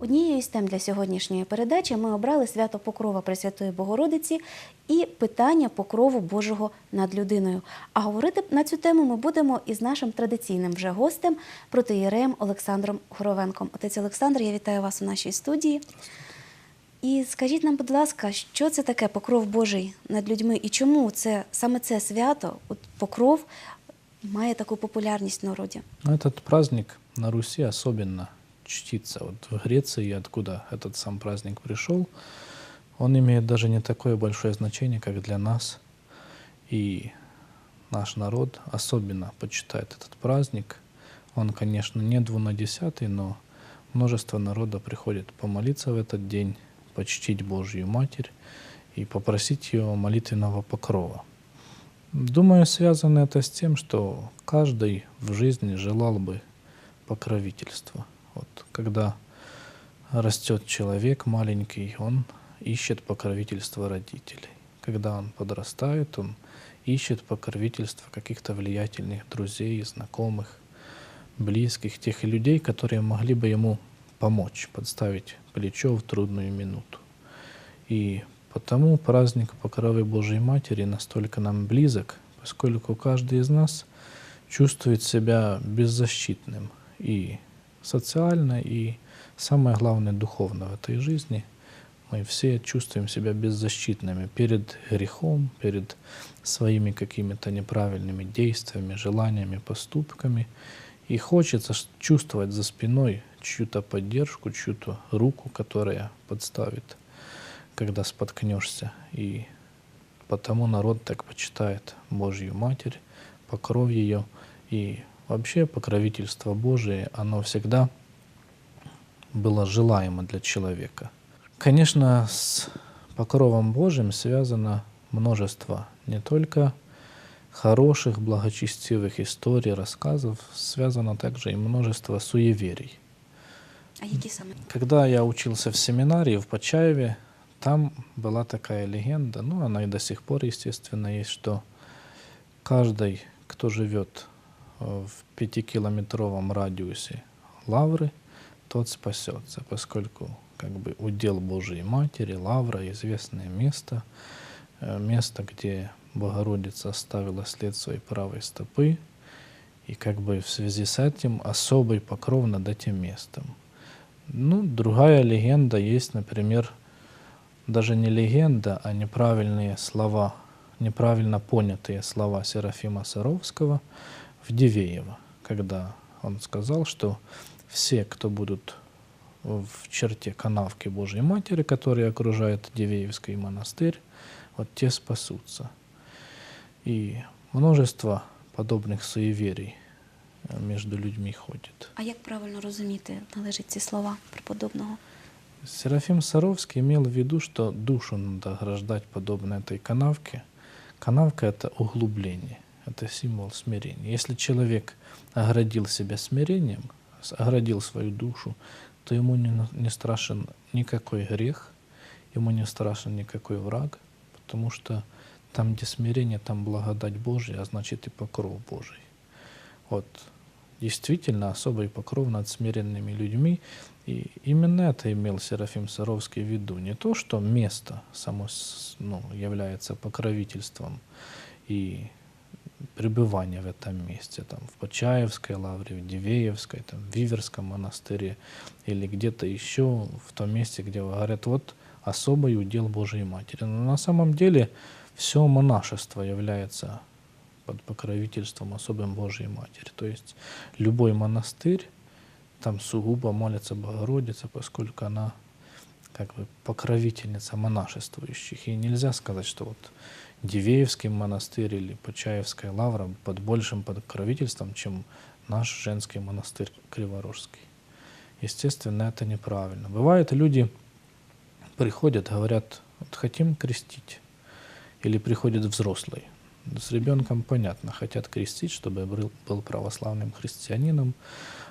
Однією з тем для сьогоднішньої передачі ми обрали свято Покрова Пресвятої Богородиці і питання покрову Божого над людиною. А говорити на цю тему ми будемо із нашим традиційним вже гостем, протиєреєм Олександром Хоровенком. Отець Олександр, я вітаю вас у нашій студії. І скажіть нам, будь ласка, що це таке покров Божий над людьми і чому це саме це свято, от покров, має таку популярність в народі? Ну, Этот праздник на Руси особенно чтится. Вот в Греции, откуда этот сам праздник пришел, он имеет даже не такое большое значение, как для нас. И наш народ особенно почитает этот праздник. Он, конечно, не двунадесятый, но множество народа приходит помолиться в этот день, почтить Божью Матерь и попросить ее молитвенного покрова. Думаю, связано это с тем, что каждый в жизни желал бы покровительства. Вот, когда растет человек маленький, он ищет покровительства родителей. Когда он подрастает, он ищет покровительства каких-то влиятельных друзей, знакомых, близких, тех людей, которые могли бы ему помочь, подставить плечо в трудную минуту. И потому праздник Покровы Божией Матери настолько нам близок, поскольку каждый из нас чувствует себя беззащитным и социально, и самое главное духовно в этой жизни. Мы все чувствуем себя беззащитными перед грехом, перед своими какими-то неправильными действиями, желаниями, поступками. И хочется чувствовать за спиной чью-то поддержку, чью-то руку, которая подставит, когда споткнешься. И потому народ так почитает Божью Матерь, покров ее. И вообще покровительство Божие, оно всегда было желаемо для человека. Конечно, с покровом Божьим связано множество не только хороших, благочестивых историй, рассказов, связано также и множество суеверий. А? Когда я учился в семинарии в Почаеве, там была такая легенда, ну она и до сих пор, естественно, есть, что каждый, кто живет в пятикилометровом радиусе лавры, тот спасется, поскольку как бы удел Божией Матери, лавра, известное место, э, место, где Богородица оставила след своей правой стопы, и как бы в связи с этим особый покров над этим местом. Ну, другая легенда есть, например, даже не легенда, а неправильные слова, неправильно понятые слова Серафима Саровского в Дивеево, когда он сказал, что все, кто будут в черте канавки Божьей Матери, которая окружает Дивеевский монастырь, вот те спасутся. И множество подобных суеверий э, между людьми ходит. А як правильно розуміти належать ці слова преподобного? Серафим Саровский имел в виду, что душу надо ограждать подобно этой канавке. Канавка – это углубление, это символ смирения. Если человек оградил себя смирением, оградил свою душу, то ему не, не страшен никакой грех, ему не страшен никакой враг, потому что там, где смирение, там благодать Божья, а значит и покров Божий. Вот действительно особый покров над смиренными людьми. И именно это имел Серафим Саровский в виду. Не то, что место само ну, является покровительством и пребывание в этом месте, там, в Почаевской лавре, в Дивеевской, там, в Виверском монастыре или где-то еще в том месте, где говорят, вот особый удел Божией Матери. Но на самом деле все монашество является под покровительством особым Божьей Матери. То есть любой монастырь, там сугубо молится Богородица, поскольку она как бы покровительница монашествующих. И нельзя сказать, что вот Дивеевский монастырь или Почаевская лавра под большим покровительством, чем наш женский монастырь Криворожский. Естественно, это неправильно. Бывает, люди приходят, говорят, вот хотим крестить. Или приходит взрослый. С ребенком понятно, хотят крестить, чтобы был, был православным христианином.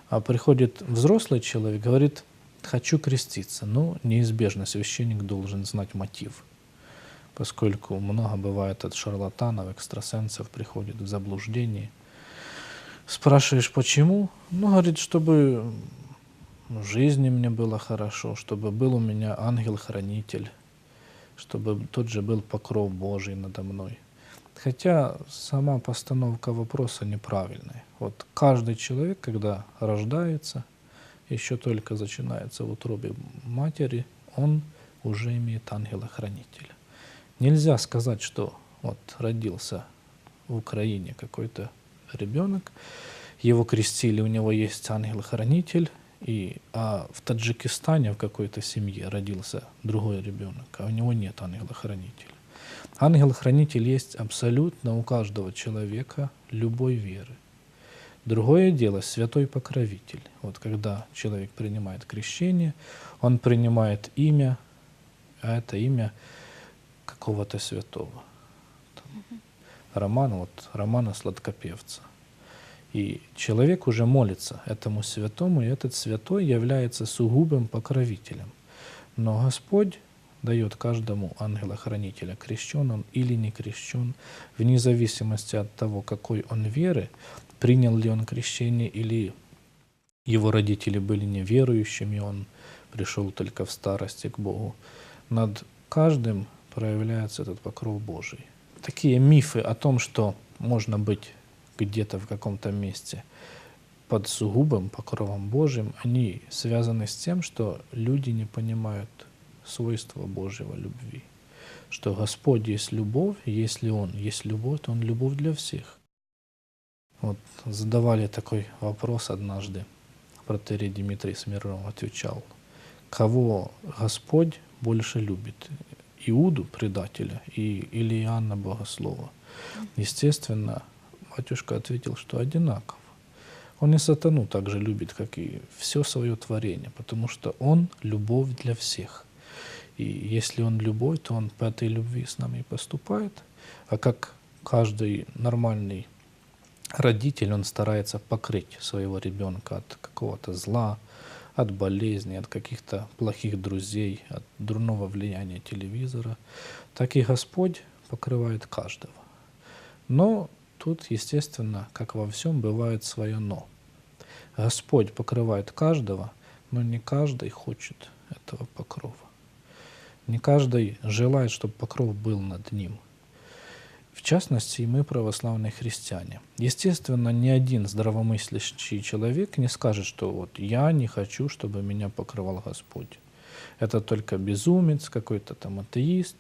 А приходит взрослый человек, говорит, хочу креститься. Ну, неизбежно священник должен знать мотив. Поскольку много бывает от шарлатанов, экстрасенсов приходит в заблуждение. Спрашиваешь, почему? Ну, говорит, чтобы в жизни мне было хорошо, чтобы был у меня ангел-хранитель, чтобы тот же был покров Божий надо мной. Хотя сама постановка вопроса неправильная. Вот каждый человек, когда рождается, еще только начинается в утробе матери, он уже имеет ангела-хранителя. Нельзя сказать, что вот родился в Украине какой-то ребенок, его крестили, у него есть ангел-хранитель, и, а в Таджикистане в какой-то семье родился другой ребенок, а у него нет ангела-хранителя. Ангел-хранитель есть абсолютно у каждого человека любой веры. Другое дело святой покровитель. Вот когда человек принимает крещение, он принимает имя, а это имя какого-то святого. Там, Романа, вот Романа Сладкопевца. И человек уже молится этому святому, и этот святой является сугубым покровителем. Но Господь дает каждому ангела-хранителя, крещен он или не крещен, вне зависимости от того, какой он веры, принял ли он крещение или его родители были неверующими, он пришел только в старости к Богу. Над каждым проявляется этот покров Божий. Такие мифы о том, что можно быть где-то в каком-то месте под сугубым покровом Божьим, они связаны с тем, что люди не понимают свойства Божьего любви. Что Господь есть любовь, если Он есть любовь, то Он любовь для всех. Вот задавали такой вопрос однажды. Протерей Дмитрий Смирнов отвечал, кого Господь больше любит, Иуду, предателя, и, или Иоанна Богослова? Естественно, батюшка ответил, что одинаково. Он и сатану так же любит, как и все свое творение, потому что он любовь для всех. И если он любовь, то он по этой любви с нами и поступает. А как каждый нормальный родитель, он старается покрыть своего ребенка от какого-то зла, от болезней, от каких-то плохих друзей, от дурного влияния телевизора, так и Господь покрывает каждого. Но тут, естественно, как во всем, бывает свое «но». Господь покрывает каждого, но не каждый хочет этого покрова. Не каждый желает, чтобы покров был над ним – в частности, и мы, православные христиане. Естественно, ни один здравомыслящий человек не скажет, что вот я не хочу, чтобы меня покрывал Господь. Это только безумец, какой-то там атеист,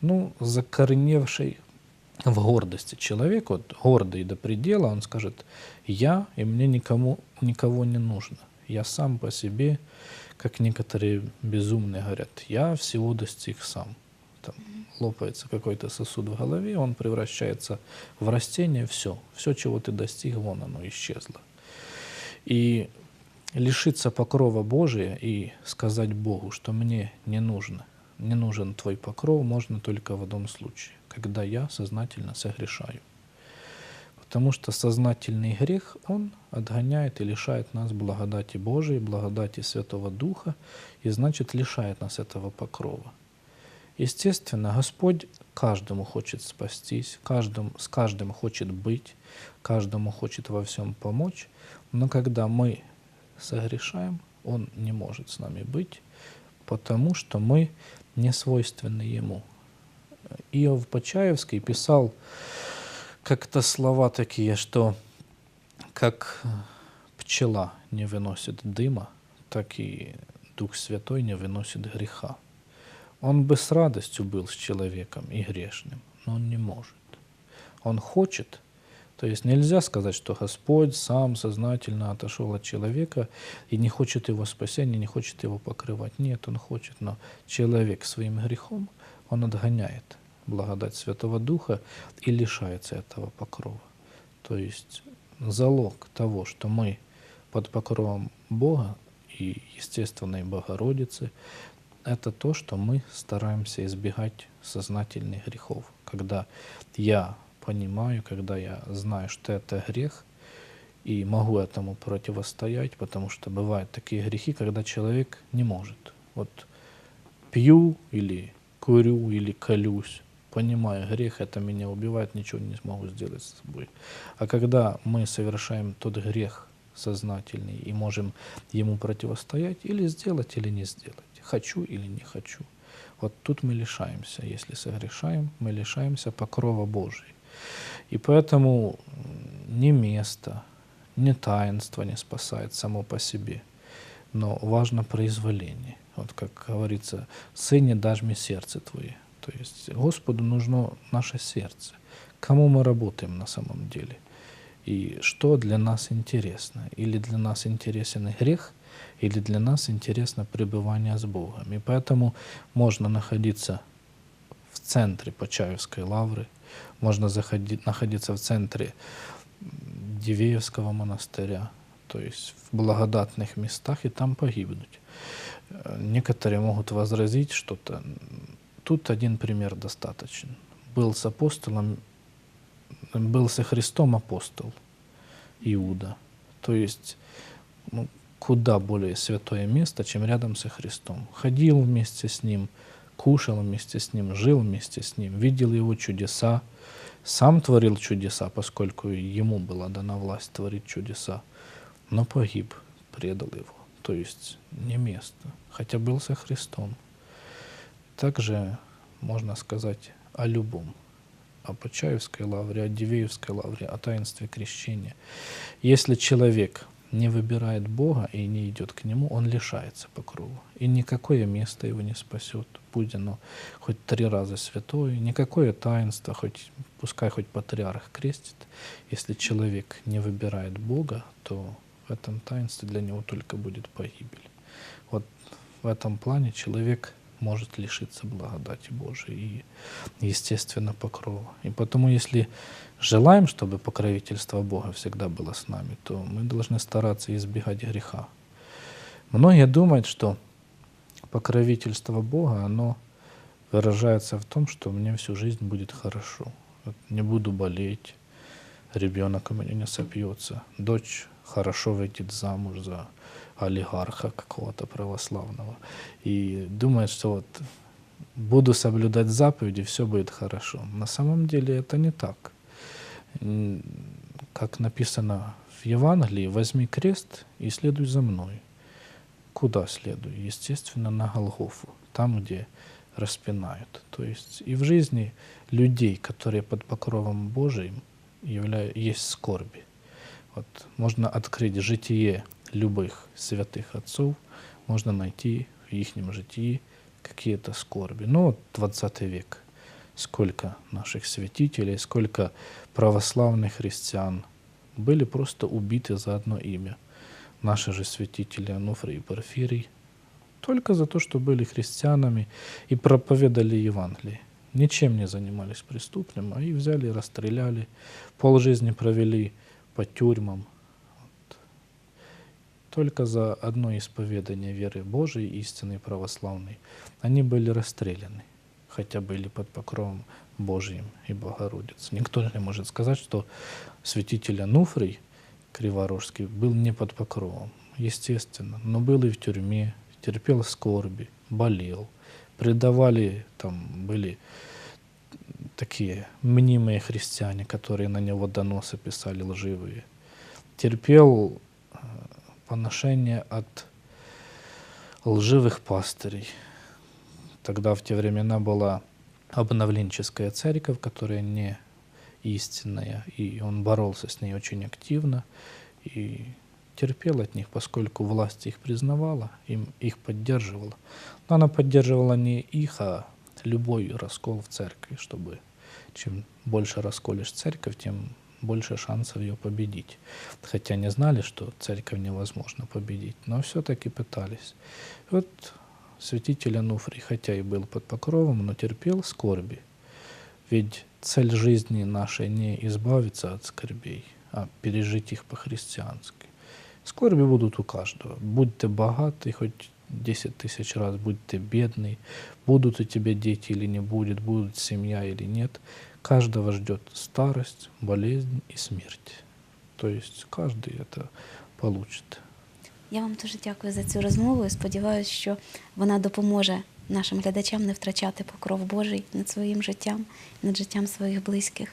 ну, закореневший в гордости человек, вот гордый до предела, он скажет, я, и мне никому, никого не нужно. Я сам по себе, как некоторые безумные говорят, я всего достиг сам там лопается какой-то сосуд в голове, он превращается в растение, все, все, чего ты достиг, вон оно исчезло. И лишиться покрова Божия и сказать Богу, что мне не нужно, не нужен твой покров, можно только в одном случае, когда я сознательно согрешаю. Потому что сознательный грех, он отгоняет и лишает нас благодати Божией, благодати Святого Духа, и значит лишает нас этого покрова. Естественно, Господь каждому хочет спастись, каждому, с каждым хочет быть, каждому хочет во всем помочь, но когда мы согрешаем, Он не может с нами быть, потому что мы не свойственны Ему. Иов Почаевский писал как-то слова такие, что как пчела не выносит дыма, так и Дух Святой не выносит греха. Он бы с радостью был с человеком и грешным, но он не может. Он хочет, то есть нельзя сказать, что Господь сам сознательно отошел от человека и не хочет его спасения, не хочет его покрывать. Нет, он хочет, но человек своим грехом, он отгоняет благодать Святого Духа и лишается этого покрова. То есть залог того, что мы под покровом Бога и естественной Богородицы, это то, что мы стараемся избегать сознательных грехов. Когда я понимаю, когда я знаю, что это грех, и могу этому противостоять, потому что бывают такие грехи, когда человек не может. Вот пью или курю или колюсь, понимаю, грех это меня убивает, ничего не смогу сделать с собой. А когда мы совершаем тот грех, сознательный и можем ему противостоять, или сделать, или не сделать. Хочу или не хочу. Вот тут мы лишаемся. Если согрешаем, мы лишаемся покрова Божий. И поэтому ни место, ни таинство не спасает само по себе. Но важно произволение. Вот как говорится, «Сыне, дашь мне сердце твое». То есть Господу нужно наше сердце. Кому мы работаем на самом деле? И что для нас интересно? Или для нас интересен грех, или для нас интересно пребывание с Богом. И поэтому можно находиться в центре Почаевской лавры, можно заходить, находиться в центре Дивеевского монастыря, то есть в благодатных местах и там погибнуть. Некоторые могут возразить что-то. Тут один пример достаточен. Был с апостолом, был со Христом апостол Иуда. То есть ну, куда более святое место, чем рядом со Христом. Ходил вместе с Ним, кушал вместе с Ним, жил вместе с Ним, видел Его чудеса, сам творил чудеса, поскольку ему была дана власть творить чудеса, но погиб, предал Его. То есть не место, хотя был со Христом. Также можно сказать о любом, о Почаевской лавре, о Дивеевской лавре, о таинстве крещения. Если человек не выбирает Бога и не идет к Нему, он лишается покрова. И никакое место его не спасет, будь оно хоть три раза святое, никакое таинство, хоть, пускай хоть патриарх крестит. Если человек не выбирает Бога, то в этом таинстве для него только будет погибель. Вот в этом плане человек может лишиться благодати Божией и, естественно, покрова. И потому, если желаем, чтобы покровительство Бога всегда было с нами, то мы должны стараться избегать греха. Многие думают, что покровительство Бога, оно выражается в том, что мне всю жизнь будет хорошо. Не буду болеть, ребенок у меня не сопьется, дочь хорошо выйдет замуж за олигарха какого-то православного. И думает, что вот буду соблюдать заповеди, все будет хорошо. На самом деле это не так. Как написано в Евангелии, возьми крест и следуй за мной. Куда следуй? Естественно, на Голгофу, там, где распинают. То есть и в жизни людей, которые под покровом Божиим, явля... есть скорби. Вот можно открыть житие любых святых отцов, можно найти в их житии какие-то скорби. Ну, вот 20 век. Сколько наших святителей, сколько православных христиан были просто убиты за одно имя. Наши же святители Ануфрий и Порфирий только за то, что были христианами и проповедали Евангелие. Ничем не занимались преступным, а их взяли и расстреляли, полжизни провели по тюрьмам. Только за одно исповедание веры Божией, истинной православной, они были расстреляны, хотя были под покровом Божьим и Богородицы. Никто не может сказать, что святитель Ануфрий Криворожский был не под покровом, естественно, но был и в тюрьме, терпел скорби, болел, предавали, там были такие мнимые христиане, которые на него доносы писали лживые. Терпел э, поношение от лживых пастырей. Тогда в те времена была обновленческая церковь, которая не истинная, и он боролся с ней очень активно и терпел от них, поскольку власть их признавала, им их поддерживала. Но она поддерживала не их, а любой раскол в церкви, чтобы чем больше расколешь церковь, тем больше шансов ее победить. Хотя не знали, что церковь невозможно победить, но все-таки пытались. И вот святитель Ануфрий, хотя и был под покровом, но терпел скорби. Ведь цель жизни нашей не избавиться от скорбей, а пережить их по-христиански. Скорби будут у каждого. Будь ты богатый, хоть 10 тысяч раз, будь ты бедный, будут у тебя дети или не будет, будет семья или нет. Каждого ждет старость, болезнь и смерть. То есть каждый это получит. Я вам дуже дякую за цю розмову і сподіваюся, що вона допоможе нашим глядачам не втрачати покров Божий над своїм життям, над життям своїх близьких.